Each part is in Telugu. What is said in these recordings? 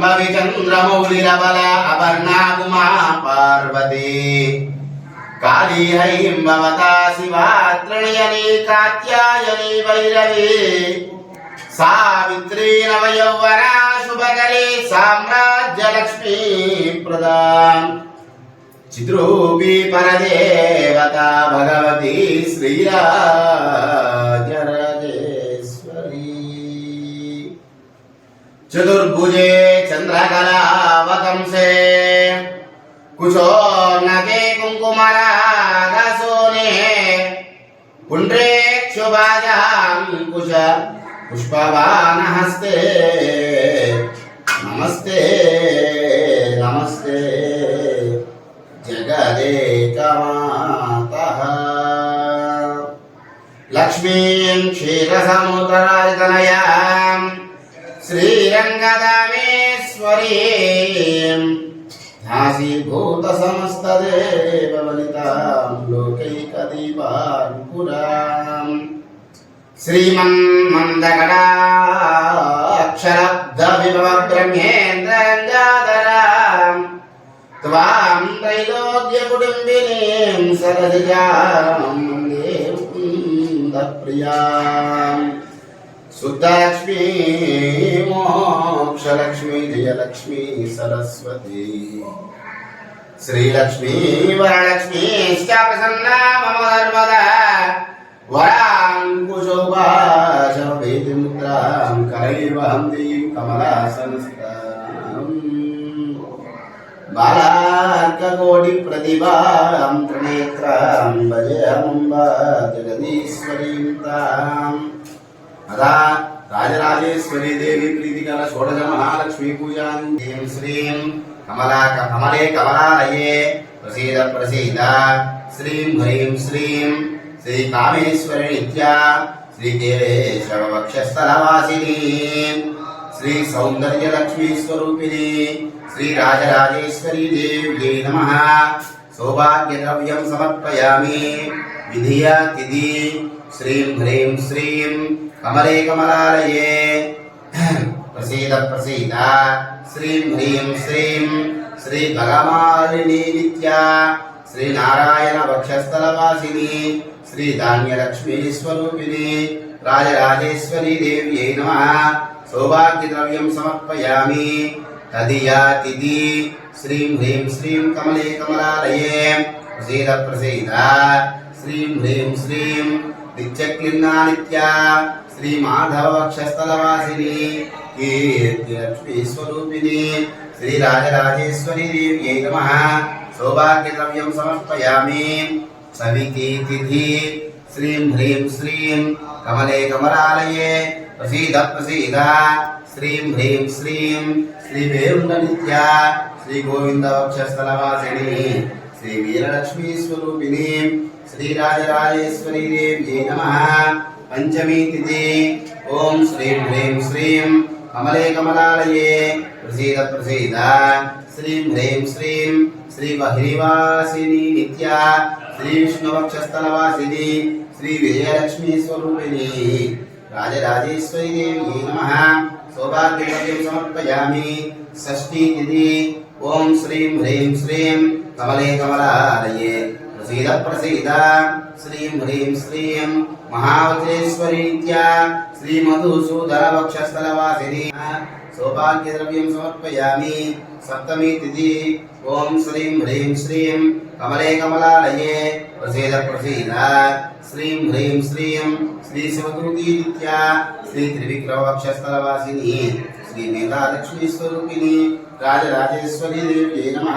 శాంభవి చంద్రమౌళిరబల అపర్ణా అపర్ణాగుమా పార్వతీ కాళీ హైం భవతా శివా త్రిణయని కాత్యాయని వైరవి సావిత్రీ నవయౌవన శుభకరి సామ్రాజ్యలక్ష్మీ ప్రదాం చిద్రూపీ పరదేవత భగవతి శ్రీరాజరాజేశ్వరీ చతుర్భుజే चंद्रकलावकंसे कुशो नके कुंकुमरागसोने। पुंड्रे क्षुभाजां कुश पुष्पवान हस्ते नमस्ते नमस्ते। जगदेकमातः। लक्ष्मीं क्षीरसमुद्राय శ్రీరంగదామేశ్వరీం ధ్యాసీభూత సమస్తదేవవనితాం లోకైకదీపాంకురాం శ్రీమన్మందకటాక్షరబ్ధ విభవ బ్రహ్మేంద్రంగాధరాం त्वां त्रैलोक्यकुटुम्बिनीं सरसिजां वन्दे मुकुन्दप्रियाम् మోక్షలక్ష్మి జయలక్ష్మి సరస్వతి. శ్రీలక్ష్మి వరలక్ష్మి ప్రసన్న మమ సర్వదా వరాంకుశోభాషేతిముద్రాం ప్రతిభాం రాజరాజేశ్వరీ దేవి ప్రీతికర షోడశ మహాలక్ష్మీ పూజాం శ్రీం శ్రీం కమలా కమలే కమలాలయే ప్రసీద ప్రసీద శ్రీం హ్రీం శ్రీం శ్రీ కామేశ్వరి నిత్య శ్రీ కేశవ వక్షస్థలవాసిని శ్రీ సౌందర్య లక్ష్మీ స్వరూపిణి శ్రీ రాజరాజేశ్వరీ దేవ్యై నమ సౌభాగ్య ద్రవ్యం సమర్పయామి విధియా తిథి శ్రీం హ్రీం శ్రీం కమలే కమలాలయే ప్రసీద ప్రసీద శ్రీం హ్రీం శ్రీం శ్రీ భగమాలిని నిత్య శ్రీ నారాయణ వక్షస్థలవాసిని శ్రీ ధాన్యలక్ష్మీ స్వరూపిణి రాజరాజేశ్వరీ దేవ్యై నమ సౌభాగ్య ద్రవ్యం సమర్పయామి తదియాతిథి శ్రీం హ్రీం శ్రీం కమలే కమలాలయే ప్రసీద ప్రసీద శ్రీం హ్రీం శ్రీం నిత్యక్లిన్నానిత్య శ్రీ మాధవ వక్షస్థలవాసిని కీర్తిలక్ష్మీస్వరూపిణి శ్రీ రాజరాజేశ్వరి దేవ్యై నమ. సౌభాగ్యద్రవ్యం సమర్పయామి. సవితి తిథి శ్రీం హ్రీం శ్రీం. కమలే కమలాలయే. ప్రసీద ప్రసీద. శ్రీం హ్రీం శ్రీం. శ్రీ వేరుండ నిత్య శ్రీ గోవింద వక్షస్థలవాసిని శ్రీ వీరలక్ష్మీ స్వరూపిణి శ్రీరాజరాజేశ్వరీ దేవ్యై నమ పంచమీ తిథి ఓం శ్రీం హ్రీం శ్రీం కమలే కమలాలయే ప్రసీద ప్రసీద శ్రీం హ్రీం శ్రీం శ్రీ బహిరివాసిని నిత్య శ్రీ విష్ణువక్షస్థలవాసిని శ్రీ విజయలక్ష్మీ స్వరూపిణి రాజరాజేశ్వరి దేవి నమ సౌభాగ్యద్రవ్యం సమర్పయామి షష్ఠీ తిథి ఓం శ్రీం హ్రీం శ్రీం కమలే కమలాలయే ప్రసీద ప్రసీద శ్రీం హ్రీం శ్రీం మహావజ్రేశ్వరి నిత్య శ్రీ మధుసూదన వక్షస్థలవాసిని సౌభాగ్యద్రవ్యం సమర్పయామి సప్తమి తిథి ఓం శ్రీం హ్రీం శ్రీం కమలే కమలాలయే ప్రసీద ప్రసీద శ్రీం హ్రీం శ్రీం శ్రీ శివకృతి శ్రీ త్రివిక్రమవక్షస్థలవాసిని శ్రీ మేధాలక్ష్మీ స్వరూపిణి రాజరాజేశ్వరీ దేవ్యై నమ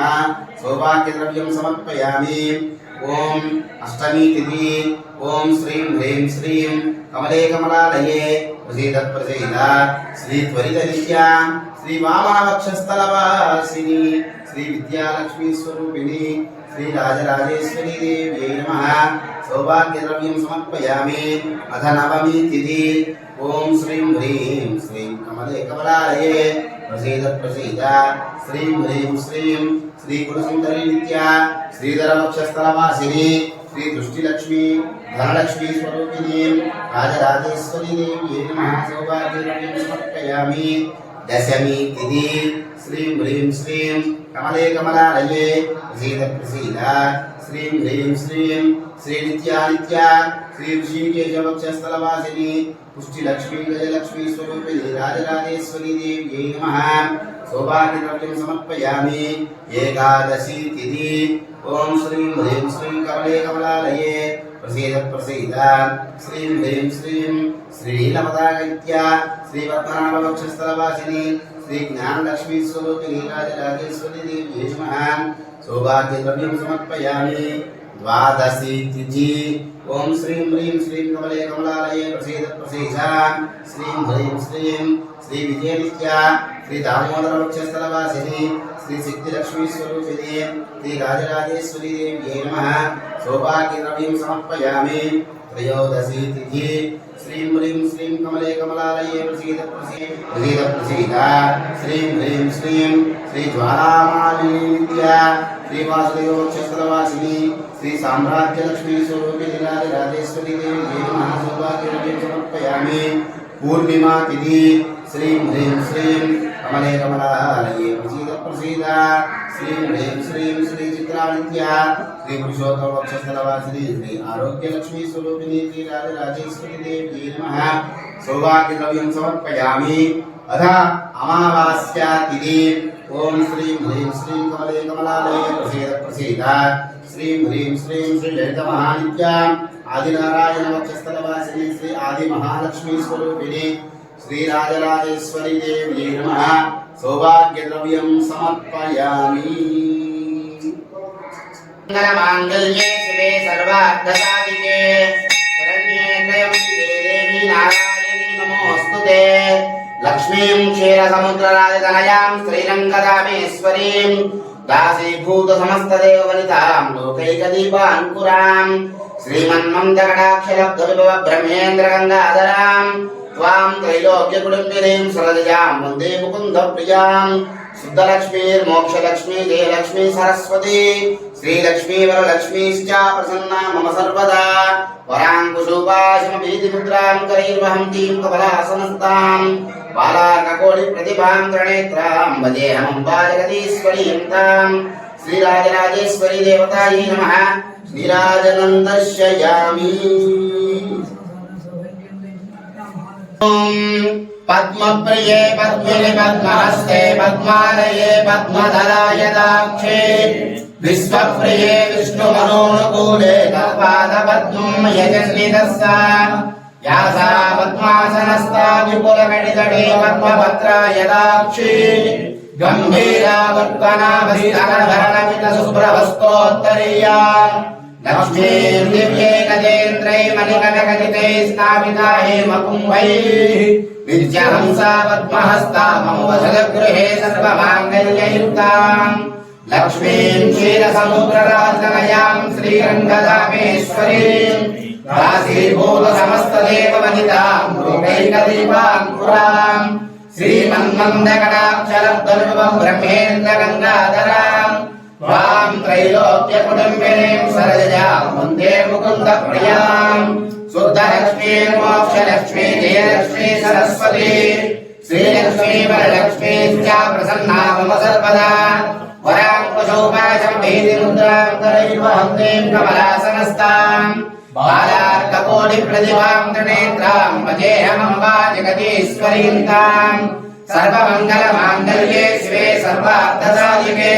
సౌభాగ్యద్రవ్యం సమర్పయామి ఓం అష్టమి తిథి ఓం శ్రీం హ్రీం శ్రీం కమలే కమలాలయే ప్రసీద ప్రసీద శ్రీ త్వరిత నిత్య శ్రీ వామన వక్షస్థలవాసిని శ్రీ విద్యాలక్ష్మీ స్వరూపిణి శ్రీ రాజరాజేశ్వరి దేవి నమ సౌభాగ్యద్రవ్యం సమర్పయామి అథ నవమి తిథి ఓం శ్రీం హ్రీం శ్రీం కమలే కమలాలయే ప్రసీద ప్రసీద శ్రీం హ్రీం శ్రీం శ్రీ గురుసుందరి నిత్య శ్రీధర వక్షస్థలవాసిని శ్రీ దృష్టిలక్ష్మి ధనలక్ష్మి స్వరూపిణి రాజరాజేశ్వరి దేవి సమర్పయామి. దశమి తిథి శ్రీం హ్రీం శ్రీం కమలే కమలాలయే ప్రసీద ప్రసీద శ్రీం హ్రీం శ్రీం శ్రీ నిత్యానిత్య శ్రీ ఋషికేశవక్షస్థలవాసిని పుష్టి లక్ష్మీ గజలక్ష్మీ స్వరూపిణి రాజరాజేశ్వరి దేవ్యై నమ. సౌభాగ్యద్రవ్యం సమర్పయామి ఏకాదశి తిథి ఓం శ్రీం హ్రీం శ్రీం కమలే కమలాలయే ప్రసీద ప్రసీద శ్రీం హ్రీం శ్రీం శ్రీలమదాగత్య శ్రీ పద్మనాభవక్షస్థలవాసిని శ్రీ జ్ఞానలక్ష్మీ స్వరూపిణి రాజరాజేశ్వరి దేవ్యై నమః సౌభాగ్యద్రవ్యం సమర్పయామి ద్వాదశి తిథి ఓం శ్రీం హ్రీం శ్రీం కమలే కమలాలయే ప్రసీద ప్రసీద శ్రీం హ్రీం శ్రీం శ్రీ విజయనిత్య శ్రీ దామోదర వక్షస్థలవాసిని శ్రీ సిద్ధిలక్ష్మీ స్వరూపిణి శ్రీ రాజరాజేశ్వరి దేవ్యై నమః. సౌభాగ్యద్రవ్యం సమర్పయామి. త్రయోదశి తిథి. శ్రీం హ్రీం శ్రీం కమలే కమలాలయే ప్రసీద ప్రసీద ప్రసీద ప్రసీద. శ్రీం హ్రీం శ్రీం శ్రీ జ్వాలామాలిని విద్య. శ్రీ వాసుదేవ వక్షస్థలవాసిని శ్రీ సామ్రాజ్య లక్ష్మీ స్వరూపిణి రాజరాజేశ్వరి దేవి జయ మహాసౌభాగ్యం సమర్పయామి. పూర్ణిమా తిథి. శ్రీం హ్రీం శ్రీం కమలే కమలాలయే ప్రసీద ప్రసీద. శ్రీం హ్రీం శ్రీం శ్రీ చిత్రానిత్య. శ్రీ పురుషోత్తమ వక్షస్థలవాసిని శ్రీ ఆరోగ్యలక్ష్మీ స్వరూపిణి శ్రీ రాజరాజేశ్వరి దేవి నమ. సౌభాగ్య ద్రవ్యం సమర్పయామి. అథ అమావాస్య తిథి ఓం శ్రీం హ్రీం శ్రీం కమలే కమలాలయ ప్రసీద ప్రసీద. శ్రీం హ్రీం శ్రీం శ్రీ లలిత మహానిత్య ఆదినారాయణ వక్షస్థలవాసిని శ్రీ ఆది మహాలక్ష్మీ స్వరూపిణి. శ్రీరాజరాజేశ్వరి దేవి నమ. సౌభాగ్యద్రవ్యం సమర్పయామి. మాంగళ్యే శివే సర్వార్థసాధికే శరణ్యే త్రయంబికే దేవి నారాయణి నమోస్తుతే లక్ష్మీం క్షీరసముద్రరాజతనయాం శ్రీరంగదామేశ్వరీం दासीभूतसमस्तदेववनितां लोकैकदीपाङ्कुरां श्रीमन्मन्दकटाक्षलब्धविभव ब्रह्मेन्द्रगङ्गाधराम् त्वां त्रैलोक्यकुटुम्बिनीं सरलजां वन्दे मुकुन्दप्रियां शुद्धलक्ष्मीर्मोक्षलक्ष्मी जयलक्ष्मी सरस्वती श्रीलक्ष्मी वरलक्ष्मीश्च प्रसन्ना मम सर्वदा वराङ्कुशोपाशमभीतिमुद्रां करैर्वहन्तीं कमलासनस्तां बालार्ककोटिप्रतिभां त्रणेत्रां भजेऽहमम्बा जगदीश्वरीं तां श्रीराजराजेश्वरी देवतायै नमः श्रीराजनन्दर्शयामि ॐ पद्मप्रिये पद्मिनि पद्महस्ते पद्मालये पद्मधराय दाक्षे विश्वप्रिये विष्णुमनोनुकूले कपादपद्मं यजन्निदस्सा या सा पद्मासनस्था विपुलकटितटे पद्मभद्राय दाक्षी गम्भीरा वर्त्मनाभरणमितशुभ्रवस्तोत्तरीया लक्ष्मीर्दिव्ये गजेन्द्रै मणिकटकटितै स्थापिता हेमकुम्भैः विद्यहंसा पद्महस्ता मम वसदगृहे सर्वमाङ्गल्ययुक्ताम् लक्ष्मीं क्षीरसमुद्रराजनयां श्रीरङ्गधामेश्वरीम् दासीभूतसमस्तदेववनितां लोकैकदीपाङ्कुराम् श्रीमन्मन्दकटाक्षरद्वल्लभं ब्रह्मेन्द्रगङ्गाधराम् त्वां त्रैलोक्यकुटुम्बिनीं सरजां वन्दे मुकुन्दप्रियां शुद्धलक्ष्मी मोक्षलक्ष्मी जयलक्ष्मी सरस्वती श्रीलक्ष्मी वरलक्ष्मीश्च प्रसन्ना मम सर्वदा वराङ्कुशोपाशं भीतिमुद्रां करैर्वहन्तीं कमलासनस्ताम् बालार्ककोटिप्रतिभां त्रिनेत्रां भजेऽहमम्बा जगदीश्वरीं ताम् सर्वमङ्गलमाङ्गल्ये शिवे सर्वार्थसाधिके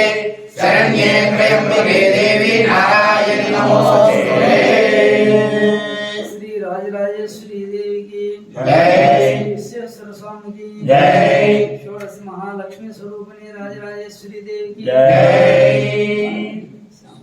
शरण्ये त्र्यम्बिके देवी